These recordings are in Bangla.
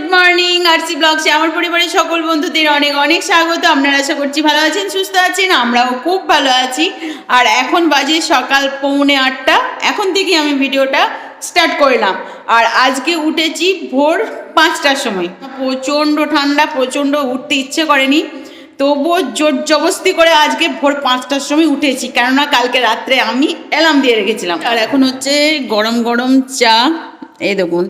গুড মর্নিং আরসি ব্লগসে আমার পরিবারের সকল বন্ধুদের অনেক অনেক স্বাগত। আপনারা আশা করছি ভালো আছেন, সুস্থ আছেন, আমরাও খুব ভালো আছি। আর এখন বাজে সকাল পৌনে আটটা। এখন থেকে আমি ভিডিওটা স্টার্ট করলাম। আর আজকে উঠেছি ভোর পাঁচটার সময়। প্রচণ্ড ঠান্ডা, প্রচণ্ড উঠতে ইচ্ছে করেনি। তবুও জোর জবস্তি করে আজকে ভোর পাঁচটার সময় উঠেছি। কেননা কালকে রাত্রে আমি অ্যালার্ম দিয়ে রেখেছিলাম। আর এখন হচ্ছে গরম গরম চা। এই দেখুন।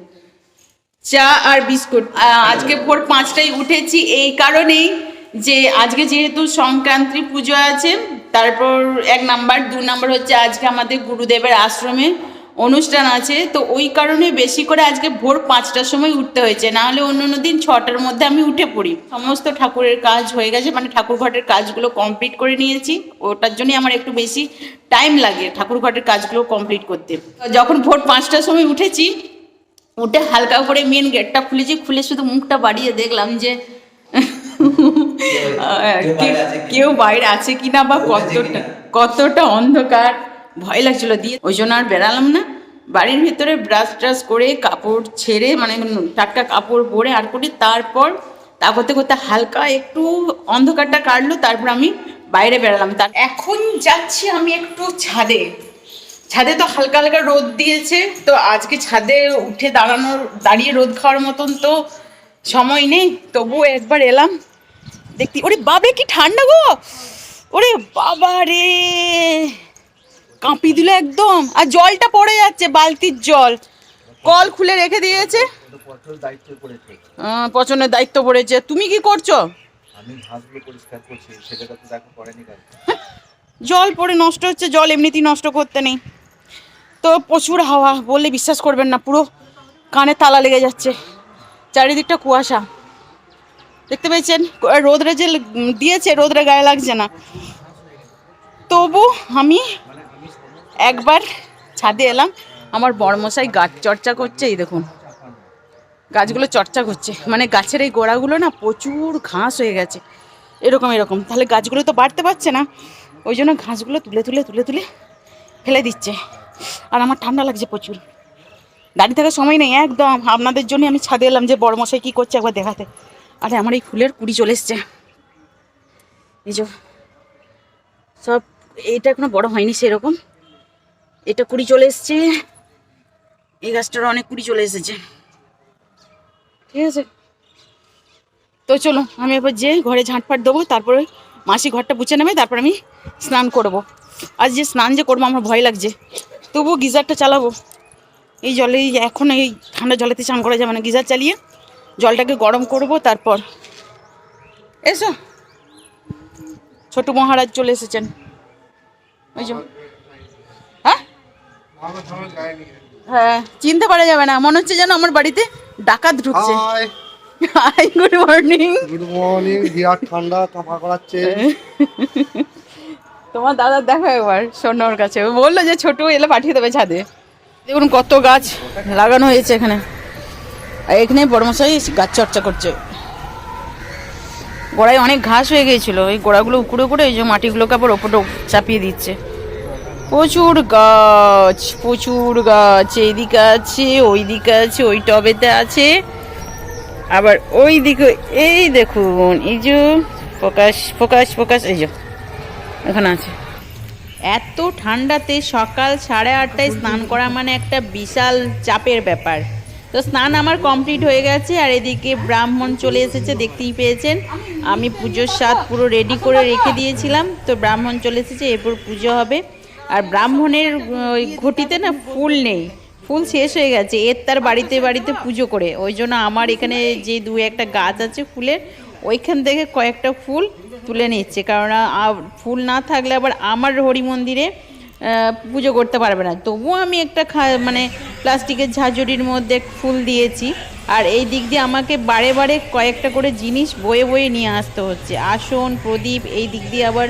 চা আর বিস্কুট। আজকে ভোর পাঁচটায় উঠেছি এই কারণেই যে আজকে যেহেতু সংক্রান্তি পুজো আছে, তারপর এক নাম্বার, দু নাম্বার হচ্ছে আজকে আমাদের গুরুদেবের আশ্রমে অনুষ্ঠান আছে, তো ওই কারণে বেশি করে আজকে ভোর পাঁচটার সময় উঠতে হয়েছে, নাহলে অন্য অন্য দিন ছটার মধ্যে আমি উঠে পড়ি। সমস্ত ঠাকুরের কাজ হয়ে গেছে মানে ঠাকুর ঘটের কাজগুলো কমপ্লিট করে নিয়েছি, ওটার জন্যই আমার একটু বেশি টাইম লাগে ঠাকুর ঘটের কাজগুলো কমপ্লিট করতে। যখন ভোর পাঁচটার সময় উঠেছি উঠে হালকা করে মেন গেটটা খুলেছি খুলে শুধু মুখটা বাড়িয়ে দেখলাম যে কেউ বাইরে আছে কিনা? বা কতটা কতটা অন্ধকার। ভয় লাগছিল দিয়ে। ওই জন্য আর বেরালাম না। বাড়ির ভিতরে ব্রাশ ট্রাশ করে কাপড় ছেড়ে মানে টাটকা কাপড় পরে আর করে। তারপর তা করতে করতে হালকা একটু অন্ধকারটা কাটলো তারপর আমি বাইরে বেরালাম। তার এখন যাচ্ছি আমি একটু ছাদে। ছাদে তো হালকা হালকা রোদ দিয়েছে তো আজকে ছাদে উঠে দাঁড়ানোর দাঁড়িয়ে রোদ খাওয়ার মতন তো সময় নেই তবুও একবার এলাম দেখতি ওরে বাবে কি ঠান্ডা গো! ওরে বাবা রে! কাঁপি দিল একদম আর জলটা পড়ে যাচ্ছে বালতির জল। কল খুলে রেখে দিয়েছে। পচনের দায়িত্ব পড়েছে। তুমি কি করছ? কাল জল পড়ে নষ্ট হচ্ছে জল এমনিতেই নষ্ট করতে নেই। তো প্রচুর হাওয়া, বললে বিশ্বাস করবেন না, পুরো কানে তালা লেগে যাচ্ছে। চারিদিকটা কুয়াশা। দেখতে পেয়েছেন? রোদরে যে দিয়েছে, রোদরে গায়ে লাগছে না। তবু আমি একবার ছাদে এলাম, আমার বড়মশাই গাছ চর্চা করছে, এই দেখুন। গাছগুলো চর্চা করছে। মানে গাছের এই গোড়াগুলো না প্রচুর ঘাস হয়ে গেছে। এরকম এরকম। তাহলে গাছগুলো তো বাড়তে পারছে না। ওই জন্য ঘাসগুলো তুলে তুলে তুলে তুলে ফেলে দিচ্ছে। আর আমার ঠান্ডা লাগছে প্রচুর। দাঁড়িয়ে থাকার সময় নেই, একদম। আপনাদের জন্য আমি ছাদে এলাম যে বড় মশাই কী করছে একবার দেখাতে। আরে, আমার এই ফুলের কুড়ি চলে এসছে। এই যে, সব এইটা এখনও বড় হয়নি সেরকম। এটা কুড়ি চলে এসছে। এই গাছটার অনেক কুড়ি চলে এসেছে। ঠিক আছে। তো চলো, আমি এবার যে ঘরে ঝাঁটফাট দেবো, তারপরে মাসি ঘরটা বুঝে নেবে, তারপর আমি স্নান করব। আজ যে স্নান যে করব, আমার ভয় লাগছে। তবুও গিজারটা চালাবো। এই জলে এখন এই ঠান্ডা জলেতে চান করা যাবে না গিজার চালিয়ে জলটাকে গরম করব তারপর। এসো। ছোট মহারাজ চলে এসেছেন। ওই যে হ্যাঁ? হ্যাঁ চিনতে পারা যাবে না। মনে হচ্ছে যেন আমার বাড়িতে ডাকাত ঢুকছে। Hi. Good morning good morning বিরাট ঠান্ডা কাঁপা করাচ্ছে তোমার দাদা দেখো একবার, সোনার কাছে। বলল যে ছোট এলে পাঠিয়ে দেবে ছাদে। দেখুন কত গাছ লাগানো হয়েছে এখানে। আর এখানে বড়মশাই গাছ চর্চা করছে। গোড়ায় অনেক ঘাস হয়ে গিয়েছিল। ওই গোড়াগুলো উকুড়ে উকুড়ে এই যে মাটিগুলোকে আবার ওপরে চাপিয়ে দিচ্ছে। প্রচুর গাছ প্রচুর গাছ। এইদিকে আছে ওই দিকে আছে, ওই টবেতে আছে। আবার ওই দিকে এই দেখুন, এই যে প্রকাশ প্রকাশ প্রকাশ, এই যে। এখানে আছে। এত ঠান্ডাতে সকাল সাড়ে আটটায় স্নান করা মানে একটা বিশাল চাপের ব্যাপার। তো স্নান আমার কমপ্লিট হয়ে গেছে, আর এদিকে ব্রাহ্মণ চলে এসেছে, দেখতেই পেয়েছেন। আমি পুজোর স্বাদ পুরো রেডি করে রেখে দিয়েছিলাম, তো ব্রাহ্মণ চলে এসেছে, এরপর পুজো হবে। আর ব্রাহ্মণের ওই ঘটিতে না ফুল নেই, ফুল শেষ হয়ে গেছে, এর তার বাড়িতে বাড়িতে পুজো করে। ওই জন্য আমার এখানে যে দু একটা গাছ আছে ফুলের, ওইখান থেকে কয়েকটা ফুল তুলে নিচ্ছে। কারণ ফুল না থাকলে আবার আমার হরি মন্দিরে পুজো করতে পারবে না। তবুও আমি একটা মানে প্লাস্টিকের ঝাঁঝরির মধ্যে ফুল দিয়েছি। আর এই দিক দিয়ে আমাকে বারে বারে কয়েকটা করে জিনিস বয়ে বয়ে নিয়ে আসতে হচ্ছে। আসন, প্রদীপ, এই দিক দিয়ে আবার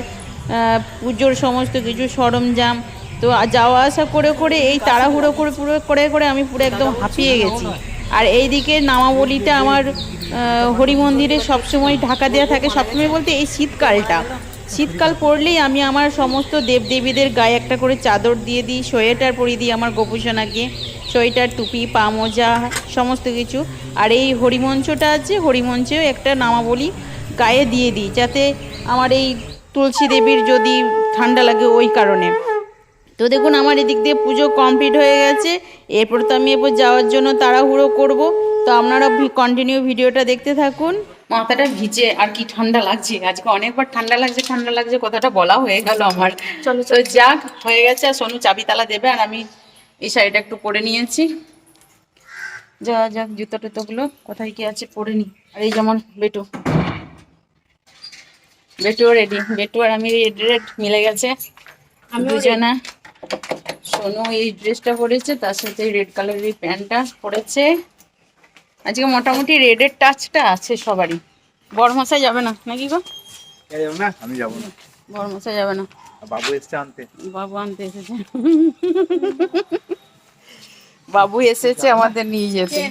পুজোর সমস্ত কিছু, সরঞ্জাম। তো যাওয়া আসা করে করে এই তাড়াহুড়ো করে, পুরো করে করে আমি পুরো একদম হাঁপিয়ে গেছি। আর এইদিকে নামাবলিটা আমার হরি মন্দিরে সবসময় ঢাকা দেওয়া থাকে। সবসময় বলতে এই শীতকালটা। শীতকাল পড়লেই আমি আমার সমস্ত দেবদেবীদের গায়ে একটা করে চাদর দিয়ে দিই, সোয়েটার পরিয়ে দিই আমার গোপুসোনাকে সোয়েটার, টুপি, পা মোজা, সমস্ত কিছু। আর এই হরিমঞ্চটা আছে, হরিমঞ্চেও একটা নামাবলি গায়ে দিয়ে দিই, যাতে আমার এই তুলসী দেবীর যদি ঠান্ডা লাগে ওই কারণে। তো দেখুন আমার এদিক দিয়ে পুজো কমপ্লিট হয়ে গেছে। এরপর তো আমি এরপর যাওয়ার জন্য তাড়াহুড়ো করব। তো আপনারা কন্টিনিউ ভিডিওটা দেখতে থাকুন। মাথাটা ভিজে আর কি ঠান্ডা লাগছে। আজকে অনেকবার ঠান্ডা লাগছে ঠান্ডা লাগছে কথাটা বলা হয়ে গেল আমার। চলো তো যাক হয়ে গেছে। আর সোনু চাবি তালা দেবে আর আমি এই শাড়িটা একটু পরে নিয়েছি। যা যাক জুতো টুতোগুলো কোথায় কি আছে পরে নি। আর এই যেমন বেটু। বেটুও রেডি বেটু আর আমি রেড রেড মিলে গেছে। দুজনা। সোনু এই ড্রেসটা পরেছে তার সাথে রেড কালারের এই প্যান্টটা পরেছে। আজকে মোটামুটি রেডের টাচটা আছে সবারই। বড়মশাই যাবে না নাকি গো? না? আমি যাব না। বড়মশাই যাবে না। বাবু এসছে আনতে। বাবু আনতে এসেছে। বাবু এসেছে আমাদের নিয়ে যেতে।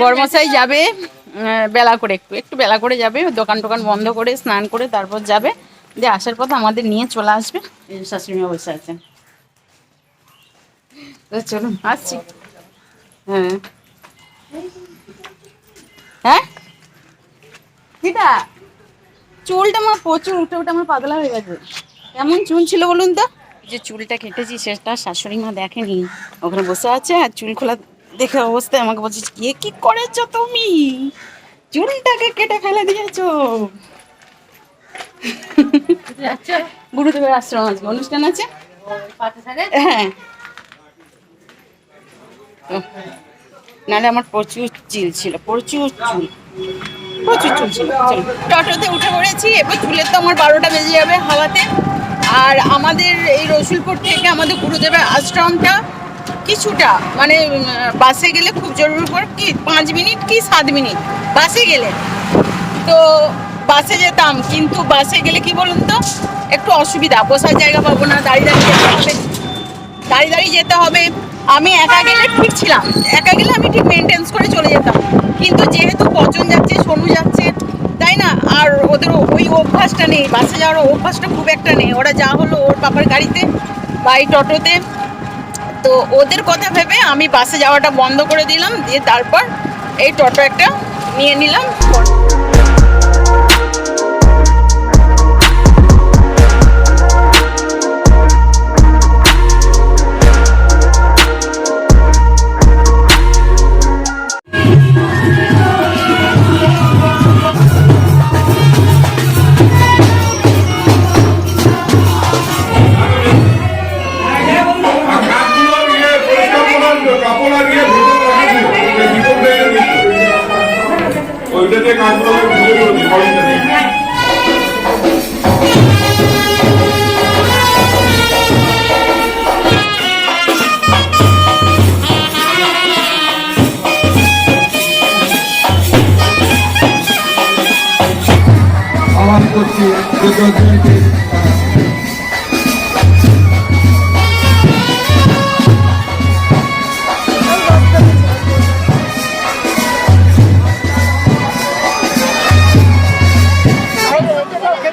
বড়মশাই যাবে আহ, বেলা করে একটু একটু বেলা করে যাবে দোকান টোকান বন্ধ করে স্নান করে তারপর যাবে। দিয়ে আসার পথে আমাদের নিয়ে চলে আসবে। এই যে শাশুড়ি মা বসে আছেন। তো চলুন আসছি। হ্যাঁ। হ্যাঁ? কিটা চুলটা আমার প্রচুর উঠে উঠে আমার পাতলা হয়ে গেছে। কেমন চুল ছিল বলুন তো? যে চুলটা কেটেছি সেটা শাশুড়ি মা দেখেনি। ওখানে বসে আছে আর চুল খোলা দেখে অবস্থায় আমাকে বলছে কে কি করেছ তুমি? চুলটাকে কেটে ফেলে দিয়েছ। গুরুদেবের আশ্রম আজকে অনুষ্ঠান আছে? হ্যাঁ। নাহলে আমার প্রচুর চিল ছিল, প্রচুর চুল প্রচুর চুল ছিল। চলো। টোটোতে উঠে পড়েছি, এবার চুলের তো আমার বারোটা বেজে যাবে হাওয়াতে। আর আমাদের এই রসুলপুর থেকে আমাদের গুরুদেবের আশ্রমটা কিছুটা মানে বাসে গেলে খুব জরুরি পর কি, পাঁচ মিনিট কি সাত মিনিট? বাসে গেলে। তো বাসে যেতাম, কিন্তু বাসে গেলে কি বলুন তো, একটু অসুবিধা। বসার জায়গা পাবো না, দাঁড়িয়ে দাঁড়িয়ে যেতে হবে। দাঁড়িয়ে দাঁড়িয়ে যেতে হবে। আমি একা গেলে ঠিক ছিলাম। একা গেলে আমি ঠিক মেনটেন্স করে চলে যেতাম। কিন্তু যেহেতু পচন যাচ্ছে, সোনু যাচ্ছে, তাই না? আর ওদের ওই অভ্যাসটা নেই, বাসে যাওয়ার অভ্যাসটা খুব একটা নেই। ওরা যা হলো ওর পাপার গাড়িতে বা এই টোটোতে। তো ওদের কথা ভেবে আমি বাসে যাওয়াটা বন্ধ করে দিলাম, দিয়ে তারপর এই টোটো একটা নিয়ে নিলাম।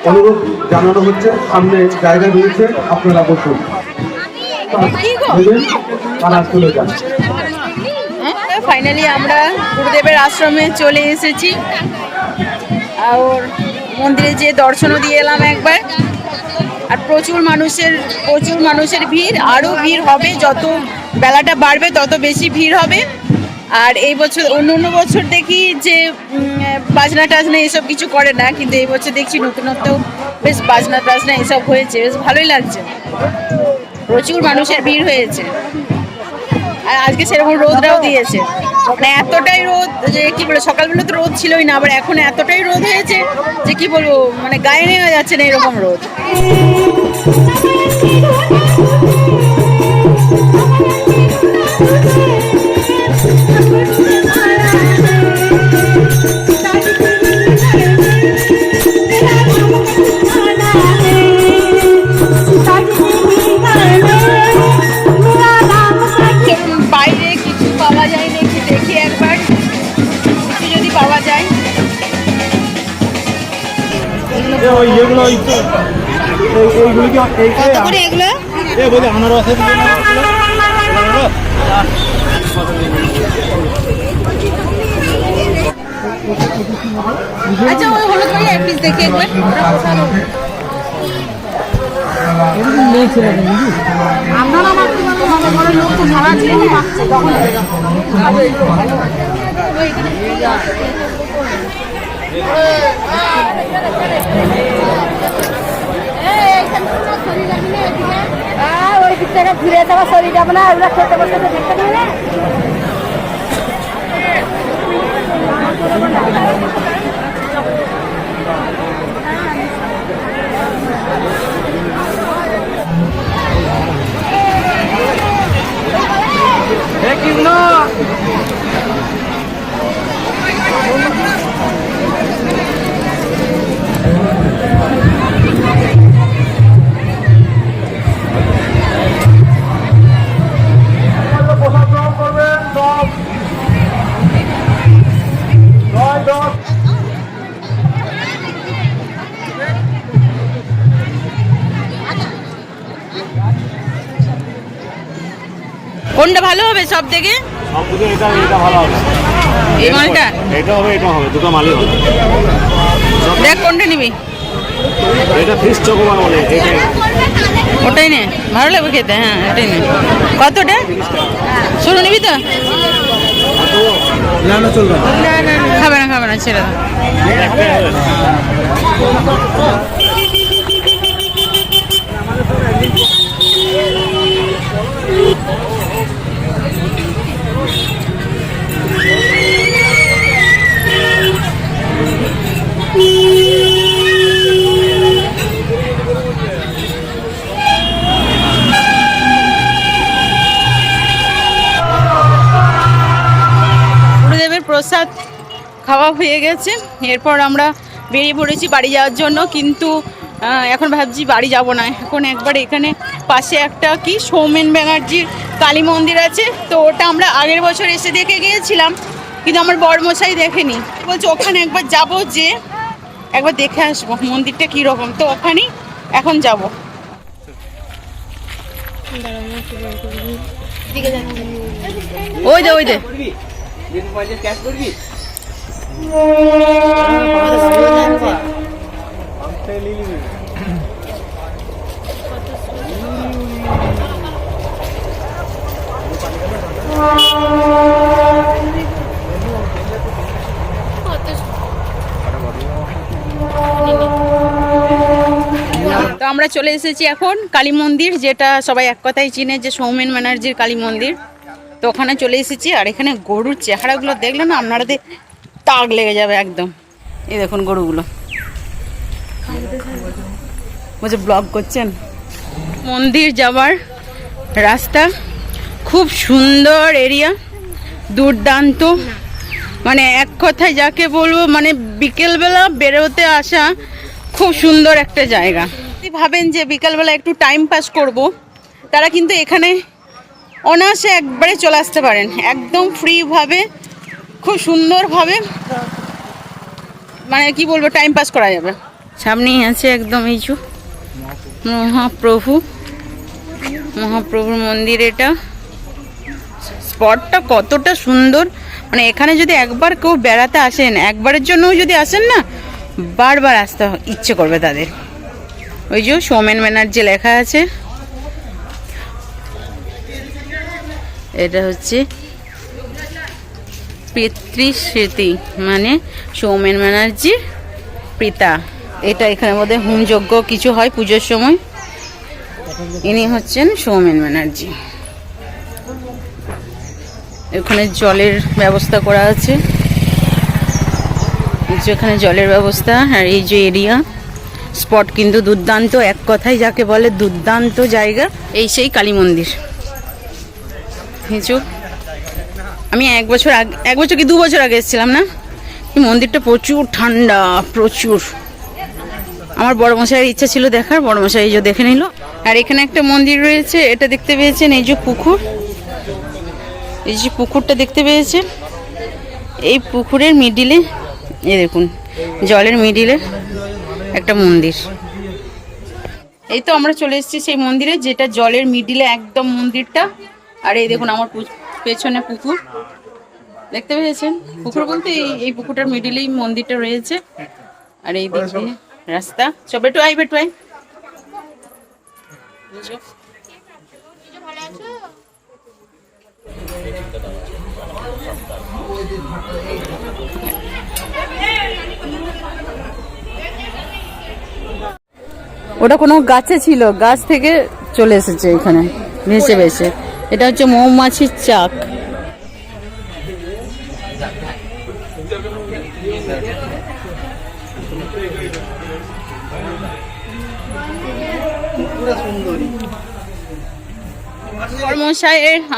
অনুরোধ জানানো হচ্ছে সামনে জায়গা রয়েছে আপনারা বসুন। তারা চলে যান। ফাইনালি আমরা গুরুদেবের আশ্রমে চলে এসেছি। আর মন্দিরে যে দর্শনও দিয়ে এলাম একবার। আর প্রচুর মানুষের প্রচুর মানুষের ভিড় আরও ভিড় হবে যত বেলাটা বাড়বে তত বেশি ভিড় হবে। আর এই বছর অন্য অন্য বছর দেখি যে বাজনা টাজনা এসব কিছু করে না, কিন্তু এই বছর দেখছি নতুনত্ব বেশ বাজনা টাজনা এসব হয়েছে, বেশ ভালোই লাগছে। প্রচুর মানুষের ভিড় হয়েছে। আর আজকে সেরকম রোদটাও দিয়েছে। মানে এতটাই রোদ যে, কি বলব সকালবেলা তো রোদ ছিলই না, আবার এখন এতটাই রোদ হয়েছে যে, কি বলব মানে গায়ে নেওয়া যাচ্ছে না এরকম রোদ। এই- এইগুলো কি এই- এই- করে এগুলো? এ বলে আনারসের আচ্ছা ওই হলুদ বাড়ি এক পিস দেখি একবার। আমরা না মারতে পারব লোক তো সারা জীবন মারছে তখন ওই দিক থেকে ঘুরে যাওয়া শরীর যাব না ওরা খেতে বসে দেখতে পাবে না কোনটা ভালো হবে সব থেকে? সব থেকে এটা এটা ভালো হবে। এই মালটা? এটা হবে এটা হবে দুটো মালই হবে। দেখ কোনটা নিবি। এটা ফিস চকোবার বলে ওটাই নে ভালো লাগবে খেতে হ্যাঁ ওটাই নে। কতটা? শুরু নিবি তো? না না চলবে খাবে না খাবে না ছেড়ে দাও গেছে এরপর আমরা বেরিয়ে পড়েছি বাড়ি যাওয়ার জন্য কিন্তু এখন ভাবছি বাড়ি যাব না এখন একবার এখানে পাশে একটা কি সৌমেন ব্যানার্জির কালী মন্দির আছে তো ওটা আমরা আগের বছর এসে দেখে গিয়েছিলাম কিন্তু আমার বড়মশাই দেখেনি বলছে ওখানে একবার যাব যে একবার দেখে আসব মন্দিরটা কীরকম তো ওখানেই এখন যাব ওই দে ওই দে তো আমরা চলে এসেছি এখন কালী মন্দির, যেটা সবাই এক কথাই চিনে যে সৌমেন ব্যানার্জির কালী মন্দির। তো ওখানে চলে এসেছি আর এখানে গরুর চেহারাগুলো দেখলে না আপনারাদের তাক লেগে যাবে একদম। এই দেখুন গরুগুলো। বলছে ব্লগ করছেন? মন্দির যাওয়ার রাস্তা। খুব সুন্দর এরিয়া দুর্দান্ত। মানে এক কথায় যাকে বলব মানে বিকেলবেলা বেরোতে আসা খুব সুন্দর একটা জায়গা। ভাবেন যে বিকালবেলা একটু টাইম পাস করব, তারা কিন্তু এখানে অনায়াসে একবারে চলে আসতে পারেন। একদম ফ্রিভাবে খুব সুন্দরভাবে মানে কি বলব টাইম পাস করা যাবে। সামনেই আছে একদম এই যে মহাপ্রভু। মহাপ্রভুর মন্দির এটা। স্পটটা কতটা সুন্দর। মানে এখানে যদি একবার কেউ বেড়াতে আসেন, একবারের জন্যও যদি আসেন না, বারবার আসতে ইচ্ছে করবে তাদের। ওই যে সৌমেন ব্যানার্জি লেখা আছে। এটা হচ্ছে পিতৃস্মৃতি মানে সৌমেন ব্যানার্জির পিতা। এটা এখানে মধ্যে হোমযজ্ঞ, কিছু হয় পুজোর সময়। ইনি হচ্ছেন সৌমেন ব্যানার্জি। এখানে জলের ব্যবস্থা করা আছে। এখানে জলের ব্যবস্থা, আর এই যে এরিয়া। স্পট কিন্তু দুর্দান্ত, এক কথায় যাকে বলে দুর্দান্ত জায়গা, এই সেই কালী মন্দির। যে আমি এক বছর আগে, এক বছর কি দু বছর আগে এসেছিলাম না? এই মন্দিরটা প্রচুর ঠান্ডা, প্রচুর। আমার বড় মশাইয়ের ইচ্ছা ছিল দেখার, বড় মশাই যে দেখে নিল। আর এখানে একটা মন্দির রয়েছে, এটা দেখতে পেয়েছেন এই যে পুকুর। এই যে পুকুরটা দেখতে পেয়েছেন? এই পুকুরের মিডিলে, এ দেখুন, জলের মিডিলে একটা মন্দির। এই তো আমরা চলে এসেছি সেই মন্দিরে, যেটা জলের মিডিলে একদম মন্দিরটা। আর এই দেখুন, আমার পেছনে পুকুর। দেখতে পেয়েছেন? পুকুর বলতে এই- পুকুরটার মিডিলেই মন্দিরটা রয়েছে। আর এই দিক দিয়ে রাস্তা। সব একটু আই বেটু আই ওটা কোনো গাছে ছিল, গাছ থেকে চলে এসেছে এখানে, ভেসে ভেসে। এটা হচ্ছে মৌমাছির চাক।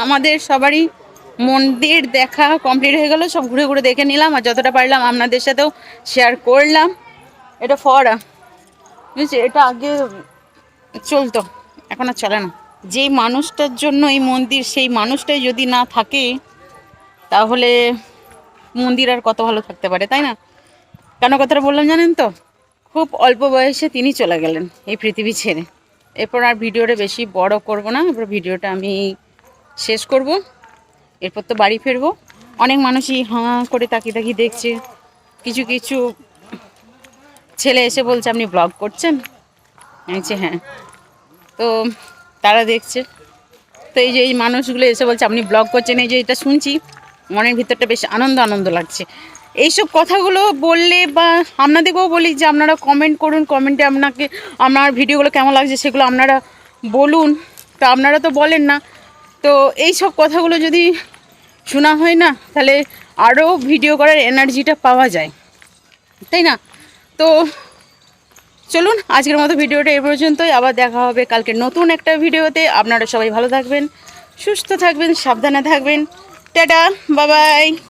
আমাদের সবারই মন্দির দেখা কমপ্লিট হয়ে গেল, সব ঘুরে ঘুরে দেখে নিলাম, আর যতটা পারলাম আপনাদের সাথেও শেয়ার করলাম। এটা ফরা এটা আগে চলতো, এখন আর চলে না। যেই মানুষটার জন্য এই মন্দির, সেই মানুষটাই যদি না থাকে, তাহলে মন্দির আর কত ভালো থাকতে পারে, তাই না? কেন কথাটা বললাম জানেন তো? খুব অল্প বয়সে তিনি চলে গেলেন এই পৃথিবী ছেড়ে। এরপর আর ভিডিওটা বেশি বড় করব না, এরপর ভিডিওটা আমি শেষ করব। এরপর তো বাড়ি ফিরবো। অনেক মানুষই হাঁ করে তাকিয়ে তাকিয়ে দেখছে। কিছু কিছু ছেলে এসে বলছে, আপনি ব্লগ করছেন? বলছি হ্যাঁ। তো তারা দেখছে। তো এই যে এই মানুষগুলো এসে বলছে, আপনি ব্লগ করছেন? এই যে এটা শুনছি, মনের ভিতরটা বেশ আনন্দ আনন্দ লাগছে। এইসব কথাগুলো বললে বা আপনাদেরকেও বলি যে, আপনারা কমেন্ট করুন কমেন্টে আপনাকে আমার ভিডিওগুলো কেমন লাগছে সেগুলো আপনারা বলুন। তো আপনারা তো বলেন না। তো এই সব কথাগুলো যদি শোনা হয় না, তাহলে আরও ভিডিও করার এনার্জিটা পাওয়া যায়। তাই না? তো চলুন, আজকের মতো ভিডিওটা এ পর্যন্তই। আবার দেখা হবে কালকে নতুন একটা ভিডিওতে। আপনারা সবাই ভালো থাকবেন, সুস্থ থাকবেন, সাবধানে থাকবেন। টাটা, বাবাই।